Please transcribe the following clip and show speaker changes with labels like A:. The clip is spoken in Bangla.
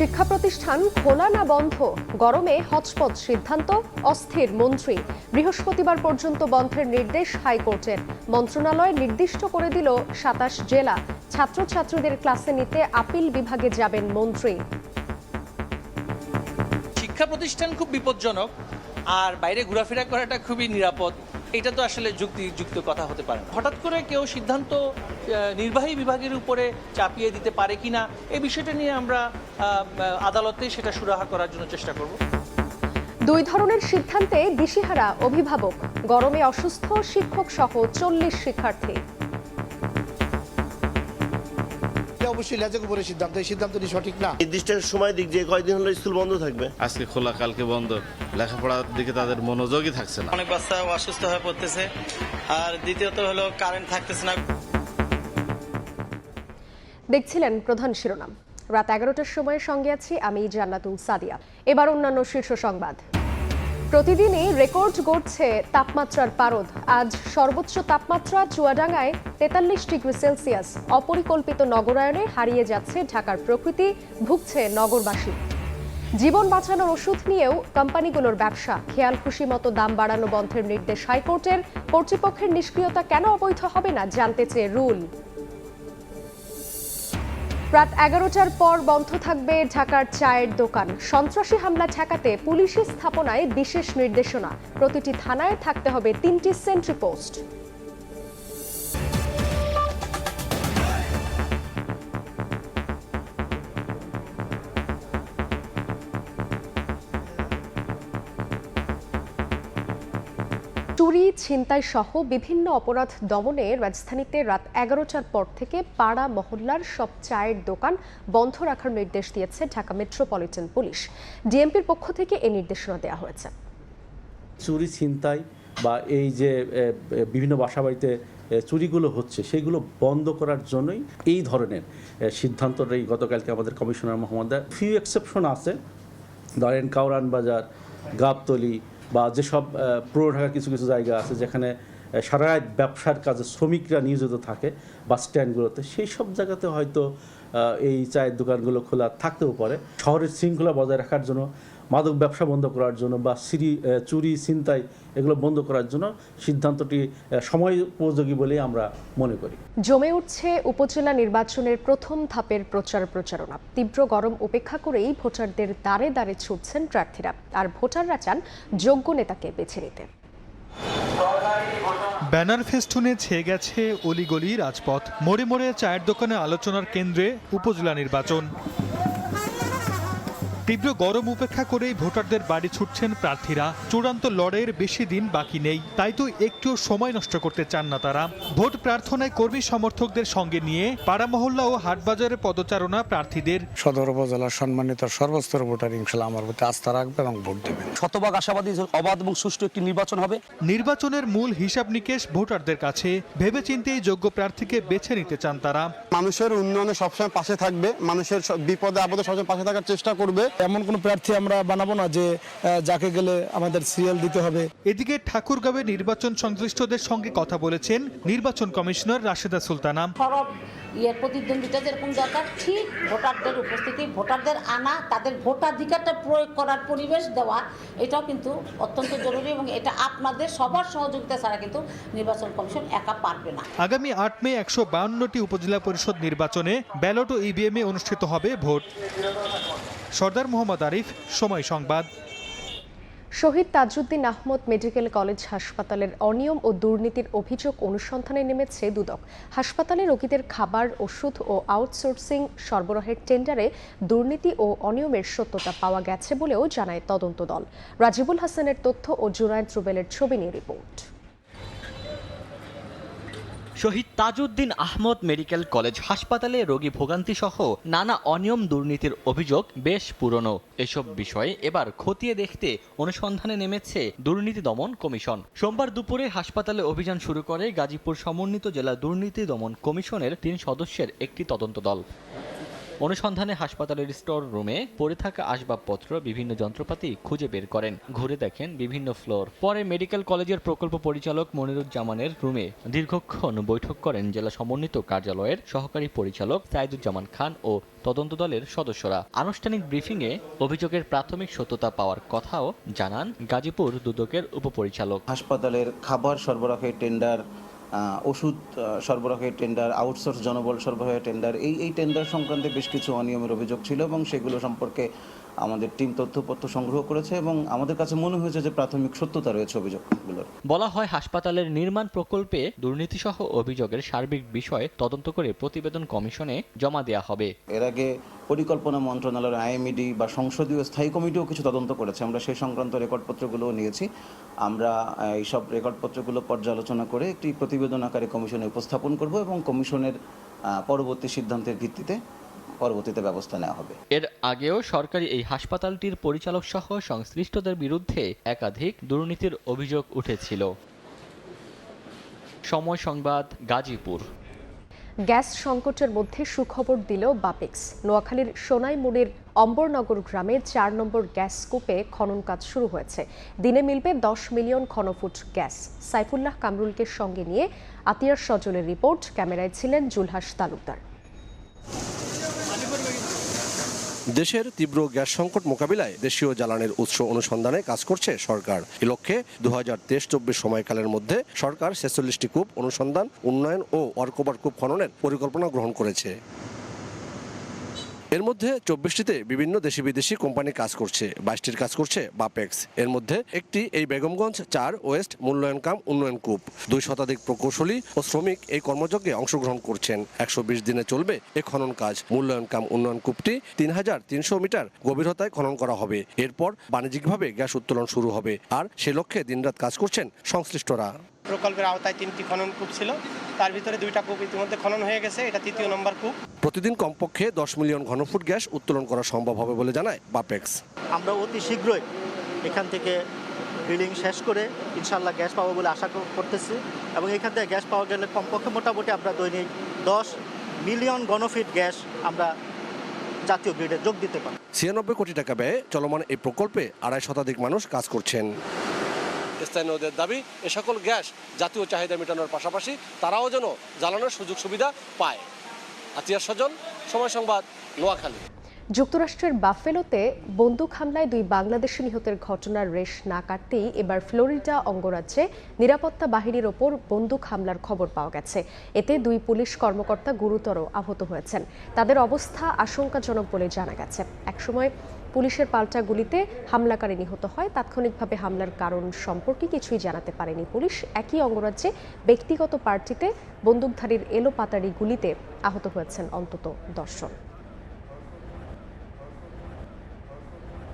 A: শিক্ষা প্রতিষ্ঠান খোলা না বন্ধ? গরমে হচপচ সিদ্ধান্ত, অস্থির মন্ত্রী। বৃহস্পতিবার পর্যন্ত বন্ধের নির্দেশ হাইকোর্টের। মন্ত্রণালয় নির্দিষ্ট করে দিল সাতাশ জেলা। ছাত্রছাত্রীদের ক্লাসে নিতে আপিল বিভাগে যাবেন মন্ত্রী।
B: শিক্ষা প্রতিষ্ঠান খুব বিপজ্জনক, আর বাইরে ঘোরাফেরা করাটা খুবই নিরাপদ। এটা তো আসলে যুক্তিযুক্ত কথা হতে পারে হঠাৎ করে কেউ সিদ্ধান্ত নির্বাহী বিভাগের উপরে চাপিয়ে দিতে পারে কি না এই বিষয়টা নিয়ে আমরা আদালতে সেটা সুরাহা করার জন্য চেষ্টা করব।
A: দুই ধরনের সিদ্ধান্তে দিশিহারা অভিভাবক, গরমে অসুস্থ শিক্ষক সহ চল্লিশ শিক্ষার্থী।
C: অবশ্যই লেজের উপরে সিদ্ধান্ত এই সিদ্ধান্তটি সঠিক না।
D: নির্দিষ্ট সময় দিক যে কয়দিন হলো স্কুল বন্ধ থাকবে?
E: আজকে খোলা কালকে বন্ধ। লেখাপড়ার দিকে তাদের মনোযোগই থাকছে না।
F: অনেক বাচ্চা অসুস্থ হয়ে পড়তেছে। আর দ্বিতীয়ত হলো কারেন্ট থাকতেছে না।
A: দেখছিলেন প্রধান শিরোনাম। রাত এগারোটার সময় সঙ্গে আছি আমি জান্নাতুল সাদিয়া। এবার অন্যান্য শীর্ষ সংবাদ। প্রতিদিনই রেকর্ড গড়ছে তাপমাত্রার পারদ। আজ সর্বোচ্চ তাপমাত্রা চুয়াডাঙ্গায় তেতাল্লিশ ডিগ্রি সেলসিয়াস। অপরিকল্পিত নগরায়নে হারিয়ে যাচ্ছে ঢাকার প্রকৃতি, ভুগছে নগরবাসী। জীবন বাঁচানোর ওষুধ নিয়েও কোম্পানিগুলোর ব্যবসা। খেয়াল খুশি মতো দাম বাড়ানো বন্ধের নির্দেশ হাইকোর্টের। কর্তৃপক্ষের নিষ্ক্রিয়তা কেন অবৈধ হবে না জানতে চেয়ে রুল। রাত এগারোটার পর বন্ধ থাকবে ঢাকার চায়ের দোকান। সন্ত্রাসী হামলা ঠেকাতে পুলিশের স্থাপনায় বিশেষ নির্দেশনা। প্রতিটি থানায় থাকতে হবে তিনটি সেন্ট্রি পোস্ট চুরি ছিনতাই সহ বিভিন্ন অপরাধ দমনে রাজধানীতে রাত এগারোটার পর থেকে পাড়া মহল্লার সব চায়ের দোকান বন্ধ রাখার নির্দেশ দিয়েছে ঢাকা মেট্রোপলিটন পুলিশ। ডিএমপির পক্ষ থেকে এই নির্দেশনা দেওয়া হয়েছে।
G: চুরি ছিনতাই বা এই যে বিভিন্ন বাসাবাড়িতে চুরিগুলো হচ্ছে সেগুলো বন্ধ করার জন্যই এই ধরনের এ, সিদ্ধান্তটাই গতকালকে আমাদের কমিশনার মোহাম্মদ ফিউ এক্সেপশন আছে। ধরেন কাউরান বাজার গাবতলি বা যেসব পুরো ঢাকার কিছু কিছু জায়গা আছে যেখানে সারা ব্যবসার কাজে শ্রমিকরা নিয়োজিত থাকে বাস স্ট্যান্ডগুলোতে, সেই সব জায়গাতে হয়তো এই চায়ের দোকানগুলো খোলা থাকতেও পারে। শহরের শৃঙ্খলা বজায় রাখার জন্য মাদক ব্যবসা বন্ধ করার জন্য বা সিরি চুরি ছিনতাই এগুলো বন্ধ করার জন্য সিদ্ধান্তটি সময় উপযোগী বলেই আমরা মনে করি।
A: জমে উঠছে উপজেলা নির্বাচনের প্রথম ধাপের প্রচার প্রচারণা। তীব্র গরম উপেক্ষা করেই ভোটারদের দাঁড়ে দাঁড়ে ছুটছেন প্রার্থীরা। আর ভোটাররা চান যোগ্য নেতাকে বেছে নিতে।
H: ব্যানার ফেস্টুনে ছেয়ে গেছে অলিগলি রাজপথ। মোড়ে মোড়ে চায়ের দোকানে আলোচনার কেন্দ্রে উপজেলা নির্বাচন। তীব্র গরম উপেক্ষা করেই ভোটারদের বাড়ি ছুটছেন প্রার্থীরা। চূড়ান্ত লড়াইয়ের বেশি দিন বাকি নেই তাই তো একটুও সময় নষ্ট করতে চান না তারা। ভোট প্রার্থনায় কর্মী সমর্থকদের সঙ্গে নিয়ে পাড়া মহল্লা ও হাটবাজারে পদচারণা প্রার্থীদের।
C: সদর উপজেলার সম্মানিত সর্বস্তর ভোটার ইনশাল্লাহ আমার প্রতি আস্থা রাখবে এবং ভোট দেবে
I: শতভাগ আশাবাদী অবাধ এবং সুষ্ঠু একটি নির্বাচন হবে।
H: নির্বাচনের মূল হিসাব নিকেশ ভোটারদের কাছে। ভেবেচিন্তেই যোগ্য প্রার্থীকে বেছে নিতে চান তারা।
J: মানুষের উন্নয়নে সবসময় পাশে থাকবে মানুষের সব বিপদে আপদে সবসময় পাশে থাকার চেষ্টা করবে।
C: এমন কোনো প্রার্থী আমরা বানাবো না যে যাকে গেলে আমাদের সিরিয়াল দিতে হবে।
H: এদিকে ঠাকুরগাঁওয়ে নির্বাচন সংশ্লিষ্টদের সঙ্গে কথা বলেছেন নির্বাচন কমিশনার রাশেদা সুলতানা।
K: ইয়ের প্রতিদ্বন্দ্বিতা যেরকম দরকার ঠিক ভোটারদের উপস্থিতি ভোটারদের আনা তাদের ভোটাধিকারটা প্রয়োগ করার পরিবেশ দেওয়া এটাও কিন্তু অত্যন্ত জরুরি এবং এটা আপনাদের সবার সহযোগিতা ছাড়া কিন্তু নির্বাচন কমিশন একা পারবে না।
H: আগামী আট মে একশো বাউন্নটি উপজেলা পরিষদ নির্বাচনে ব্যালট ও ইভিএমে অনুষ্ঠিত হবে ভোট। সর্দার মোহাম্মদ আরিফ, সময় সংবাদ।
A: শহীদ তাজউদ্দিন আহমদ মেডিকেল কলেজ হাসপাতালের অনিয়ম ও দুর্নীতির অভিযোগ অনুসন্ধানে নেমেছে দুদক। হাসপাতালে রোগীদের খাবার, ওষুধ ও আউটসোর্সিং সরবরাহের টেন্ডারে দুর্নীতি ও অনিয়মের সত্যতা পাওয়া গেছে বলেও জানায় তদন্ত দল রাজিবুল হাসানের তথ্য ও জুনায়দ রুবেলের ছবি নিয়ে report.
L: Shaheed Tajuddin Ahmad medical college হাসপাতালে রোগী ভোগান্তি সহ নানা অনিয়ম দুর্নীতির অভিযোগ বেশ পুরনো। এসব বিষয়ে এবার খতিয়ে দেখতে অনুসন্ধানে নেমেছে দুর্নীতি দমন কমিশন। সোমবার দুপুরে হাসপাতালে অভিযান শুরু করে গাজীপুর সমন্বিত জেলা দুর্নীতি দমন কমিশনের তিন সদস্যের একটি তদন্ত দল। অনুসন্ধানে হাসপাতালের স্টোর রুমে পড়ে থাকা আসবাবপত্র, বিভিন্ন যন্ত্রপাতি খুঁজে বের করেন। ঘুরে দেখেন বিভিন্ন ফ্লোর। পরে মেডিকেল কলেজের প্রকল্প পরিচালক মনিরুজ্জামানের রুমে দীর্ঘক্ষণ বৈঠক করেন জেলা সমন্বিত কার্যালয়ের সহকারী পরিচালক সাইদুজ্জামান খান ও তদন্ত দলের সদস্যরা। আনুষ্ঠানিক ব্রিফিংয়ে অভিযোগের প্রাথমিক সত্যতা পাওয়ার কথাও জানান গাজীপুর দুদকের উপপরিচালক।
F: হাসপাতালের খাবার সরবরাহের টেন্ডার ওষুধ সরবরাহের টেন্ডার আউটসোর্স জনবল সরবরাহের টেন্ডার এই এই টেন্ডার সংক্রান্তে বেশ কিছু অনিয়মের অভিযোগ ছিল এবং সেগুলো সম্পর্কে আমাদের টিম তথ্যপত্র সংগ্রহ করেছে এবং আমাদের কাছে মনে হয়েছে যে প্রাথমিক সত্যতা রয়েছে অভিযোগগুলোর।
L: বলা হয় হাসপাতালের নির্মাণ প্রকল্পে দুর্নীতিসহ অভিযোগের সার্বিক বিষয়ে তদন্ত করে প্রতিবেদন কমিশনে জমা দেওয়া হবে।
F: এর আগে পরিকল্পনা মন্ত্রণালয়ের আইএমইডি বা সংসদীয় স্থায়ী কমিটিও কিছু তদন্ত করেছে। আমরা সেই সংক্রান্ত রেকর্ডপত্রগুলোও নিয়েছি। আমরা এইসব রেকর্ডপত্রগুলো পর্যালোচনা করে একটি প্রতিবেদন আকারে কমিশনে উপস্থাপন করব এবং কমিশনের পরবর্তী সিদ্ধান্তের ভিত্তিতে পরবর্তীতে ব্যবস্থা নেওয়া হবে।
L: এর আগেও সরকারি এই হাসপাতালটির পরিচালক সহ সংশ্লিষ্টদের বিরুদ্ধে একাধিক দুর্নীতির অভিযোগ উঠেছিল। সময় সংবাদ গাজীপুর।
A: গ্যাস সংকটের মধ্যে সুখবর দিল বাপেক্স। নোয়াখালীর সোনাইমুড়ির অম্বরনগর গ্রামে চার নম্বর গ্যাস কূপে খনন কাজ শুরু হয়েছে। দিনে মিলবে দশ মিলিয়ন ঘনফুট গ্যাস। সাইফুল্লাহ কামরুলকে সঙ্গে নিয়ে আতিয়ার সজলের রিপোর্ট। ক্যামেরায় ছিলেন জুলহাস তালুকদার।
M: দেশের তীব্র গ্যাস সংকট মোকাবিলায় দেশীয় জ্বালানির উৎস অনুসন্ধানে কাজ করছে সরকার। এ লক্ষ্যে দু হাজার তেইশ চব্বিশ সময়কালের মধ্যে সরকার ছেচল্লিশটি কূপ অনুসন্ধান, উন্নয়ন ও অর্কবার কূপ খননের পরিকল্পনা গ্রহণ করেছে। এর মধ্যে চব্বিশটিতে বিভিন্ন দেশি বিদেশি কোম্পানি কাজ করছে, বাইশটির কাজ করছে বাপেক্স। এর মধ্যে একটি এই বেগমগঞ্জ চার, ওয়েস্ট মূল্যায়ন কাম উন্নয়ন কূপ। দুই শতাধিক প্রকৌশলী ও শ্রমিক এই কর্মযজ্ঞে অংশগ্রহণ করছেন। একশো বিশ দিনে চলবে এ খনন কাজ। মূল্যায়ন কাম উন্নয়ন কূপটি তিন হাজার তিনশো মিটার গভীরতায় খনন করা হবে। এরপর বাণিজ্যিকভাবে গ্যাস উত্তোলন শুরু হবে। আর সে লক্ষ্যে দিনরাত কাজ করছেন সংশ্লিষ্টরা।
J: প্রকল্পের আওতায় তিনটি খনন কূপ ছিল। তার ভিতরে দুইটা কূপ ইতিমধ্যে খনন হয়ে গেছে। এটা তৃতীয় নম্বর কূপ।
M: প্রতিদিন কমপক্ষে দশ মিলিয়ন ঘনফুট গ্যাস উত্তোলন করা সম্ভব হবে বলে জানায় বাপেক্স।
J: আমরা অতি শীঘ্রই এখান থেকে ড্রিলিং শেষ করে ইনশাল্লাহ গ্যাস পাবো বলে আশা করতেছি এবং এখান থেকে গ্যাস পাওয়া গেলে কমপক্ষে মোটামুটি আমরা দৈনিক দশ মিলিয়ন ঘনফিট গ্যাস আমরা জাতীয় গ্রিডে যোগ দিতে পারি।
M: ছিয়ানব্বই কোটি টাকা ব্যয়ে চলমান এই প্রকল্পে আড়াই শতাধিক মানুষ কাজ করছেন। স্থানীয়দের দাবি, এ সকল গ্যাস জাতীয় চাহিদা মেটানোর পাশাপাশি তারাও যেন জ্বালানোর সুযোগ সুবিধা পায়। আতিয়ার সজল, সময় সংবাদ, নোয়াখালী।
A: যুক্তরাষ্ট্রের বাফেলোতে বন্দুক হামলায় দুই বাংলাদেশি নিহতের ঘটনার রেশ না কাটতেই এবার ফ্লোরিডা অঙ্গরাজ্যে নিরাপত্তা বাহিনীর ওপর বন্দুক হামলার খবর পাওয়া গেছে। এতে দুই পুলিশ কর্মকর্তা গুরুতর আহত হয়েছেন। তাদের অবস্থা আশঙ্কাজনক বলে জানা গেছে। একসময় পুলিশের পাল্টা গুলিতে হামলাকারী নিহত হয়। তাৎক্ষণিকভাবে হামলার কারণ সম্পর্কে কিছুই জানাতে পারেনি পুলিশ। একই অঙ্গরাজ্যে ব্যক্তিগত পার্টিতে বন্দুকধারীর এলোপাতারি গুলিতে আহত হয়েছেন অন্তত দশজন